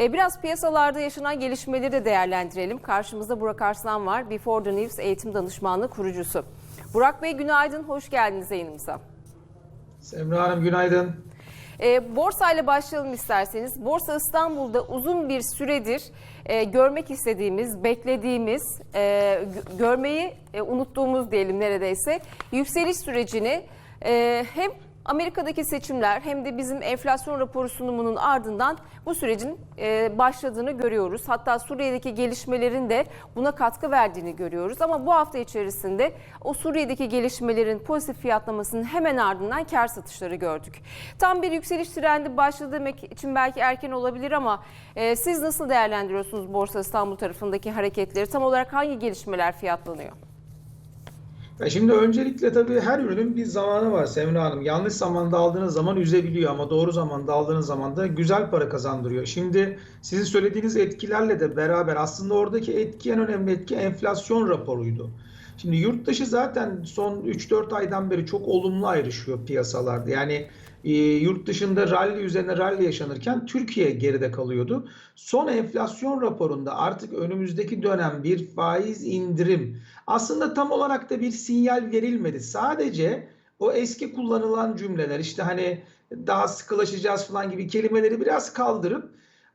E, Biraz piyasalarda yaşanan gelişmeleri de değerlendirelim. Karşımızda Burak Arslan var. Before the News eğitim danışmanlığı kurucusu. Burak Bey günaydın, hoş geldiniz yayınımıza. Semra Hanım günaydın. E, borsa ile başlayalım isterseniz. Borsa İstanbul'da uzun bir süredir e, görmek istediğimiz, beklediğimiz, e, gö- görmeyi e, unuttuğumuz diyelim neredeyse yükseliş sürecini e, hem Amerika'daki seçimler hem de bizim enflasyon raporu sunumunun ardından bu sürecin e, başladığını görüyoruz. Hatta Suriye'deki gelişmelerin de buna katkı verdiğini görüyoruz. Ama bu hafta içerisinde o Suriye'deki gelişmelerin pozitif fiyatlamasının hemen ardından kar satışları gördük. Tam bir yükseliş trendi başladı demek için belki erken olabilir ama e, siz nasıl değerlendiriyorsunuz Borsa İstanbul tarafındaki hareketleri? Tam olarak hangi gelişmeler fiyatlanıyor? Ya şimdi öncelikle tabii her ürünün bir zamanı var Semra Hanım. Yanlış zamanda aldığınız zaman üzebiliyor ama doğru zamanda aldığınız zaman da güzel para kazandırıyor. Şimdi sizin söylediğiniz etkilerle de beraber aslında oradaki etki en önemli etki enflasyon raporuydu. Şimdi yurt dışı zaten son 3-4 aydan beri çok olumlu ayrışıyor piyasalarda. Yani e, yurt dışında rally üzerine rally yaşanırken Türkiye geride kalıyordu. Son enflasyon raporunda artık önümüzdeki dönem bir faiz indirim aslında tam olarak da bir sinyal verilmedi. Sadece o eski kullanılan cümleler işte hani daha sıkılaşacağız falan gibi kelimeleri biraz kaldırıp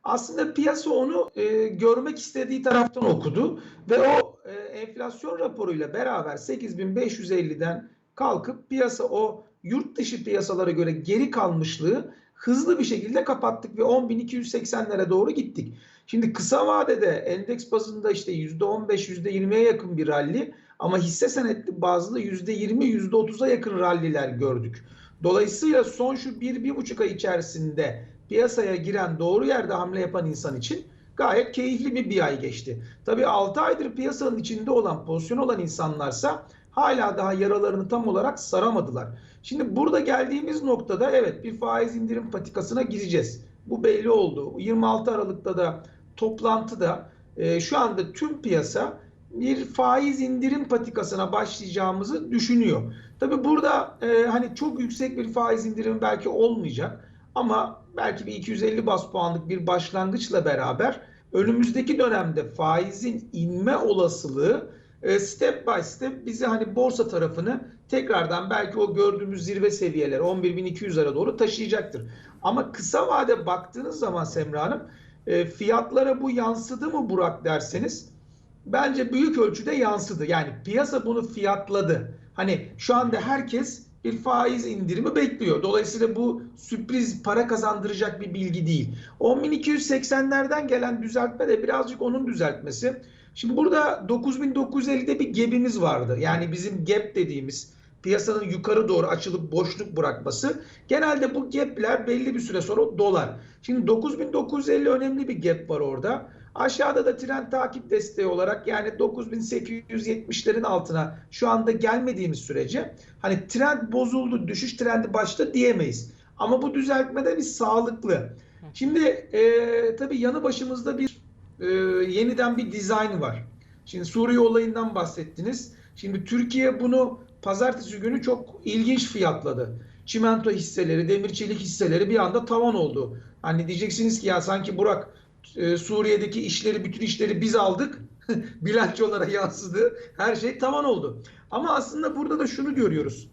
aslında piyasa onu e, görmek istediği taraftan okudu ve o e, enflasyon raporuyla beraber 8550'den kalkıp piyasa o yurt dışı piyasalara göre geri kalmışlığı hızlı bir şekilde kapattık ve 10.280'lere doğru gittik. Şimdi kısa vadede endeks bazında işte %15 %20'ye yakın bir rally ama hisse senetli bazda %20 %30'a yakın ralliler gördük. Dolayısıyla son şu 1-1,5 ay içerisinde piyasaya giren doğru yerde hamle yapan insan için gayet keyifli bir bir ay geçti. Tabii 6 aydır piyasanın içinde olan pozisyon olan insanlarsa hala daha yaralarını tam olarak saramadılar. Şimdi burada geldiğimiz noktada evet bir faiz indirim patikasına gireceğiz. Bu belli oldu. 26 Aralık'ta da toplantıda e, şu anda tüm piyasa bir faiz indirim patikasına başlayacağımızı düşünüyor. Tabi burada e, hani çok yüksek bir faiz indirimi belki olmayacak ama belki bir 250 bas puanlık bir başlangıçla beraber önümüzdeki dönemde faizin inme olasılığı e, step by step bizi hani borsa tarafını tekrardan belki o gördüğümüz zirve seviyeleri 11.200'lere doğru taşıyacaktır. Ama kısa vade baktığınız zaman Semra Hanım e, fiyatlara bu yansıdı mı Burak derseniz bence büyük ölçüde yansıdı. Yani piyasa bunu fiyatladı. Hani şu anda herkes bir faiz indirimi bekliyor. Dolayısıyla bu sürpriz para kazandıracak bir bilgi değil. 10.280'lerden gelen düzeltme de birazcık onun düzeltmesi. Şimdi burada 9950'de bir gap'imiz vardı. Yani bizim gap dediğimiz piyasanın yukarı doğru açılıp boşluk bırakması. Genelde bu gap'ler belli bir süre sonra dolar. Şimdi 9950 önemli bir gap var orada. Aşağıda da trend takip desteği olarak yani 9870'lerin altına şu anda gelmediğimiz sürece hani trend bozuldu, düşüş trendi başta diyemeyiz. Ama bu düzeltmede bir sağlıklı. Şimdi e, tabii yanı başımızda bir e, yeniden bir dizayn var. Şimdi Suriye olayından bahsettiniz. Şimdi Türkiye bunu pazartesi günü çok ilginç fiyatladı. Çimento hisseleri, demir çelik hisseleri bir anda tavan oldu. Hani diyeceksiniz ki ya sanki Burak e, Suriye'deki işleri, bütün işleri biz aldık. Bilançolara yansıdı. Her şey tavan oldu. Ama aslında burada da şunu görüyoruz.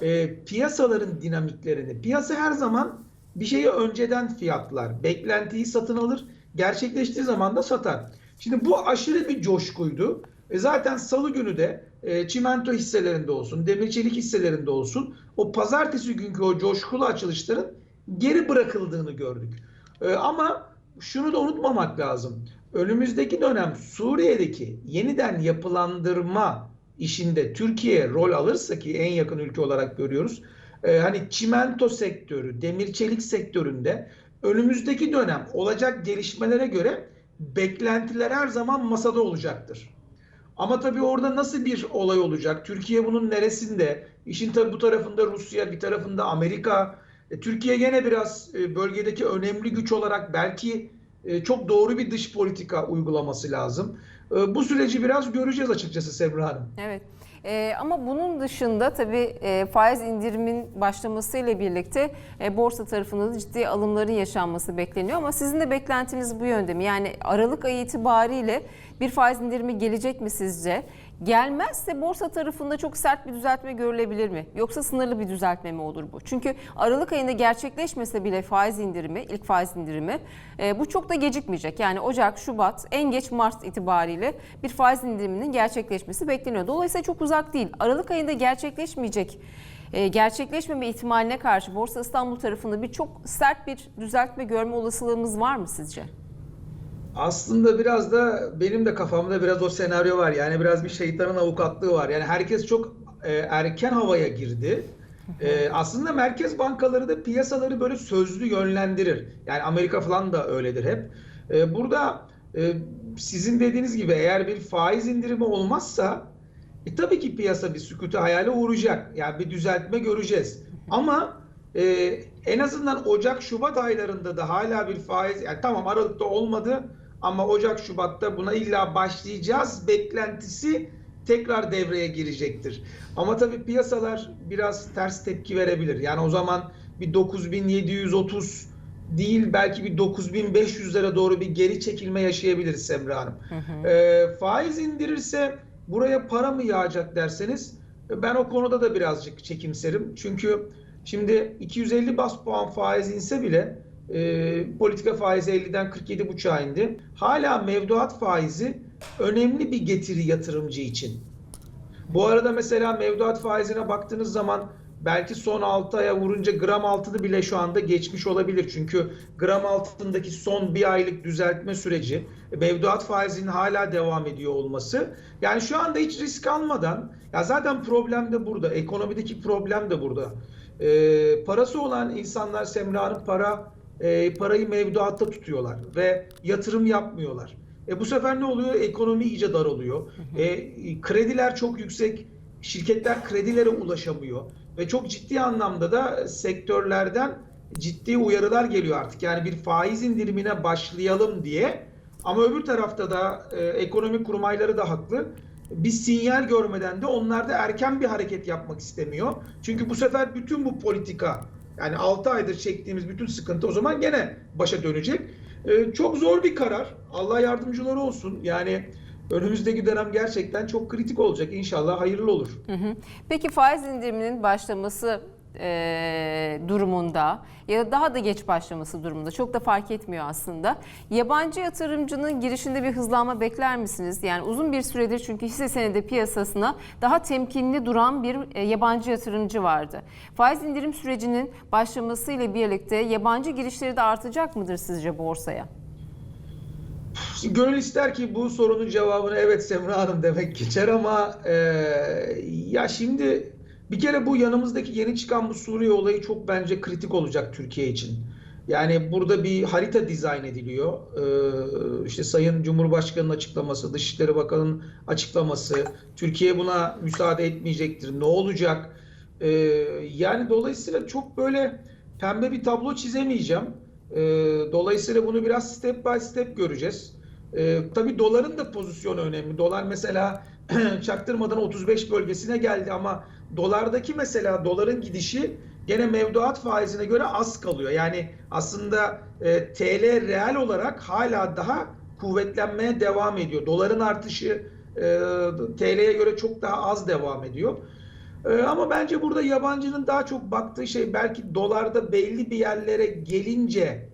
E, piyasaların dinamiklerini. Piyasa her zaman bir şeyi önceden fiyatlar. Beklentiyi satın alır. Gerçekleştiği zaman da satar. Şimdi bu aşırı bir coşkuydu. E zaten salı günü de e, çimento hisselerinde olsun, demir çelik hisselerinde olsun o pazartesi günkü o coşkulu açılışların geri bırakıldığını gördük. E, ama şunu da unutmamak lazım. Önümüzdeki dönem Suriye'deki yeniden yapılandırma işinde Türkiye rol alırsa ki en yakın ülke olarak görüyoruz. E, hani çimento sektörü, demir çelik sektöründe önümüzdeki dönem olacak gelişmelere göre beklentiler her zaman masada olacaktır. Ama tabii orada nasıl bir olay olacak? Türkiye bunun neresinde? İşin tabii bu tarafında Rusya, bir tarafında Amerika. E, Türkiye gene biraz e, bölgedeki önemli güç olarak belki e, çok doğru bir dış politika uygulaması lazım. E, bu süreci biraz göreceğiz açıkçası Semra Hanım. Evet. Ee, ama bunun dışında tabii e, faiz indirimin başlamasıyla birlikte e, borsa tarafında da ciddi alımların yaşanması bekleniyor. Ama sizin de beklentiniz bu yönde mi? Yani Aralık ayı itibariyle bir faiz indirimi gelecek mi sizce? Gelmezse borsa tarafında çok sert bir düzeltme görülebilir mi? Yoksa sınırlı bir düzeltme mi olur bu? Çünkü Aralık ayında gerçekleşmese bile faiz indirimi, ilk faiz indirimi e, bu çok da gecikmeyecek. Yani Ocak, Şubat, en geç Mart itibariyle bir faiz indiriminin gerçekleşmesi bekleniyor. Dolayısıyla çok uzak değil. Aralık ayında gerçekleşmeyecek e, gerçekleşmeme ihtimaline karşı Borsa İstanbul tarafında bir çok sert bir düzeltme görme olasılığımız var mı sizce? Aslında biraz da benim de kafamda biraz o senaryo var. Yani biraz bir şeytanın avukatlığı var. Yani herkes çok e, erken havaya girdi. E, aslında merkez bankaları da piyasaları böyle sözlü yönlendirir. Yani Amerika falan da öyledir hep. E, burada e, sizin dediğiniz gibi eğer bir faiz indirimi olmazsa e, tabii ki piyasa bir sükutu hayale uğrayacak. Yani bir düzeltme göreceğiz. Ama e, en azından Ocak, Şubat aylarında da hala bir faiz, yani tamam Aralık'ta olmadı ama Ocak, Şubat'ta buna illa başlayacağız beklentisi tekrar devreye girecektir. Ama tabii piyasalar biraz ters tepki verebilir. Yani o zaman bir 9730 değil belki bir 9500'lere doğru bir geri çekilme yaşayabiliriz Semra Hanım. E, faiz indirirse buraya para mı yağacak derseniz ben o konuda da birazcık çekimserim. Çünkü şimdi 250 bas puan faiz inse bile e, politika faizi 50'den 47,5'a indi. Hala mevduat faizi önemli bir getiri yatırımcı için. Bu arada mesela mevduat faizine baktığınız zaman belki son 6 aya vurunca gram altını bile şu anda geçmiş olabilir. Çünkü gram altındaki son bir aylık düzeltme süreci mevduat faizinin hala devam ediyor olması. Yani şu anda hiç risk almadan ya zaten problem de burada. Ekonomideki problem de burada. Ee, parası olan insanlar Semra'nın para e, parayı mevduatta tutuyorlar ve yatırım yapmıyorlar. E bu sefer ne oluyor? Ekonomi iyice daralıyor. E, krediler çok yüksek. Şirketler kredilere ulaşamıyor ve çok ciddi anlamda da sektörlerden ciddi uyarılar geliyor artık. Yani bir faiz indirimine başlayalım diye. Ama öbür tarafta da e, ekonomi kurmayları da haklı. Bir sinyal görmeden de onlar da erken bir hareket yapmak istemiyor. Çünkü bu sefer bütün bu politika yani 6 aydır çektiğimiz bütün sıkıntı o zaman gene başa dönecek. Ee, çok zor bir karar. Allah yardımcıları olsun. Yani önümüzdeki dönem gerçekten çok kritik olacak. İnşallah hayırlı olur. Hı hı. Peki faiz indiriminin başlaması e, durumunda ya da daha da geç başlaması durumunda çok da fark etmiyor aslında. Yabancı yatırımcının girişinde bir hızlanma bekler misiniz? Yani uzun bir süredir çünkü hisse senedi piyasasına daha temkinli duran bir e, yabancı yatırımcı vardı. Faiz indirim sürecinin başlamasıyla birlikte yabancı girişleri de artacak mıdır sizce borsaya? Gönül ister ki bu sorunun cevabını evet Semra Hanım demek geçer ama e, ya şimdi bir kere bu yanımızdaki yeni çıkan bu Suriye olayı çok bence kritik olacak Türkiye için. Yani burada bir harita dizayn ediliyor. Ee, işte Sayın Cumhurbaşkanı'nın açıklaması, Dışişleri Bakanı'nın açıklaması, Türkiye buna müsaade etmeyecektir. Ne olacak? Ee, yani dolayısıyla çok böyle pembe bir tablo çizemeyeceğim. Ee, dolayısıyla bunu biraz step by step göreceğiz. Ee, tabii doların da pozisyonu önemli. Dolar mesela çaktırmadan 35 bölgesine geldi ama dolardaki mesela doların gidişi gene mevduat faizine göre az kalıyor. Yani aslında e, TL reel olarak hala daha kuvvetlenmeye devam ediyor. Doların artışı e, TL'ye göre çok daha az devam ediyor. E, ama bence burada yabancının daha çok baktığı şey belki dolarda belli bir yerlere gelince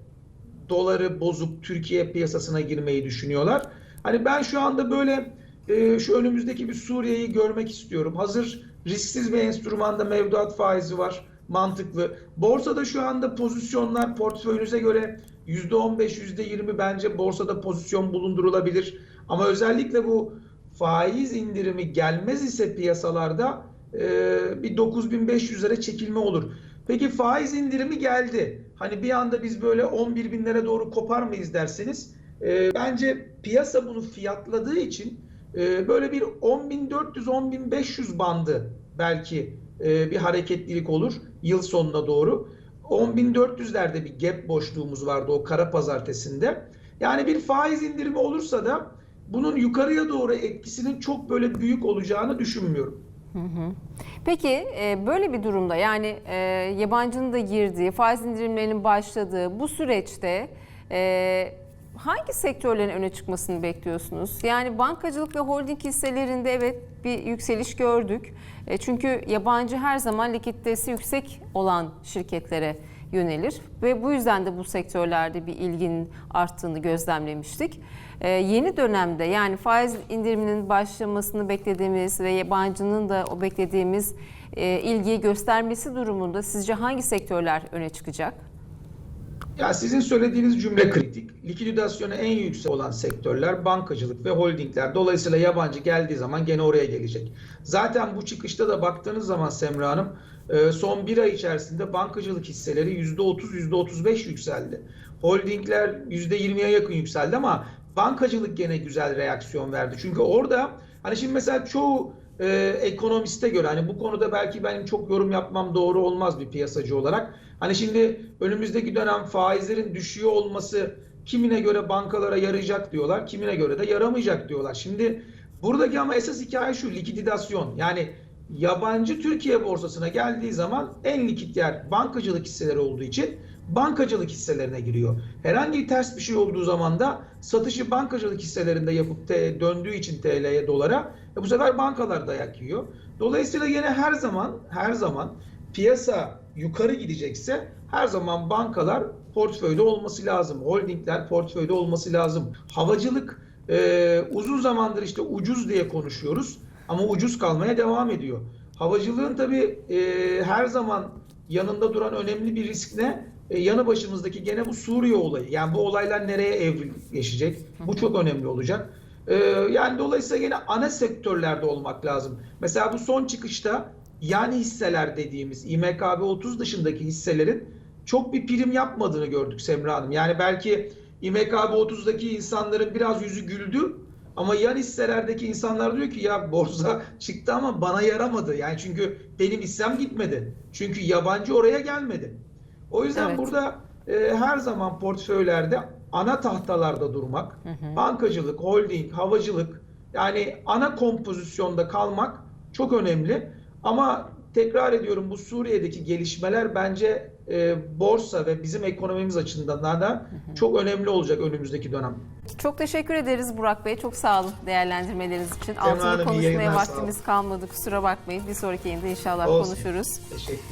doları bozup Türkiye piyasasına girmeyi düşünüyorlar. Hani ben şu anda böyle e, şu önümüzdeki bir Suriye'yi görmek istiyorum. Hazır risksiz bir enstrümanda mevduat faizi var. Mantıklı. Borsada şu anda pozisyonlar portföyünüze göre %15, %20 bence borsada pozisyon bulundurulabilir. Ama özellikle bu faiz indirimi gelmez ise piyasalarda e, bir 9500'lere çekilme olur. Peki faiz indirimi geldi. Hani bir anda biz böyle 11 binlere doğru kopar mıyız derseniz e, bence piyasa bunu fiyatladığı için e, böyle bir 10.400-10.500 bandı belki e, bir hareketlilik olur yıl sonuna doğru. 10.400'lerde bir gap boşluğumuz vardı o kara pazartesinde. Yani bir faiz indirimi olursa da bunun yukarıya doğru etkisinin çok böyle büyük olacağını düşünmüyorum. Peki e, böyle bir durumda yani e, yabancının da girdiği, faiz indirimlerinin başladığı bu süreçte hangi sektörlerin öne çıkmasını bekliyorsunuz? Yani bankacılık ve holding hisselerinde evet bir yükseliş gördük. E, çünkü yabancı her zaman likiditesi yüksek olan şirketlere yönelir ve bu yüzden de bu sektörlerde bir ilginin arttığını gözlemlemiştik. Ee, yeni dönemde yani faiz indiriminin başlamasını beklediğimiz ve yabancının da o beklediğimiz e, ilgiyi göstermesi durumunda sizce hangi sektörler öne çıkacak? Ya sizin söylediğiniz cümle kritik. Likiditasyonu en yüksek olan sektörler bankacılık ve holdingler. Dolayısıyla yabancı geldiği zaman gene oraya gelecek. Zaten bu çıkışta da baktığınız zaman Semra Hanım e, son bir ay içerisinde bankacılık hisseleri %30, %35 yükseldi. Holdingler %20'ye yakın yükseldi ama bankacılık gene güzel reaksiyon verdi. Çünkü orada hani şimdi mesela çoğu e, ekonomiste göre hani bu konuda belki benim çok yorum yapmam doğru olmaz bir piyasacı olarak. Hani şimdi önümüzdeki dönem faizlerin düşüyor olması kimine göre bankalara yarayacak diyorlar, kimine göre de yaramayacak diyorlar. Şimdi buradaki ama esas hikaye şu likidasyon. Yani yabancı Türkiye borsasına geldiği zaman en likit yer bankacılık hisseleri olduğu için bankacılık hisselerine giriyor. Herhangi ters bir şey olduğu zaman da satışı bankacılık hisselerinde yapıp te, döndüğü için TL'ye dolara e bu sefer bankalar dayak yiyor. Dolayısıyla yine her zaman her zaman piyasa yukarı gidecekse her zaman bankalar portföyde olması lazım. Holdingler portföyde olması lazım. Havacılık e, uzun zamandır işte ucuz diye konuşuyoruz ama ucuz kalmaya devam ediyor. Havacılığın tabii e, her zaman yanında duran önemli bir risk ne? E, yanı başımızdaki gene bu Suriye olayı. Yani bu olaylar nereye evrileşecek? Bu çok önemli olacak. E, yani dolayısıyla yine ana sektörlerde olmak lazım. Mesela bu son çıkışta yan hisseler dediğimiz İMKB 30 dışındaki hisselerin çok bir prim yapmadığını gördük Semra Hanım. Yani belki İMKB 30'daki insanların biraz yüzü güldü ama yan hisselerdeki insanlar diyor ki ya borsa çıktı ama bana yaramadı. Yani çünkü benim hissem gitmedi. Çünkü yabancı oraya gelmedi. O yüzden Evet. burada e, her zaman portföylerde ana tahtalarda durmak, bankacılık, holding, havacılık yani ana kompozisyonda kalmak çok önemli. Ama tekrar ediyorum bu Suriye'deki gelişmeler bence e, borsa ve bizim ekonomimiz açısından da çok önemli olacak önümüzdeki dönem. Çok teşekkür ederiz Burak Bey. Çok sağ olun değerlendirmeleriniz için. Altını konuşmaya vaktimiz kalmadı. Kusura bakmayın. Bir sonraki yayında inşallah Olsun. konuşuruz. Teşekkürler.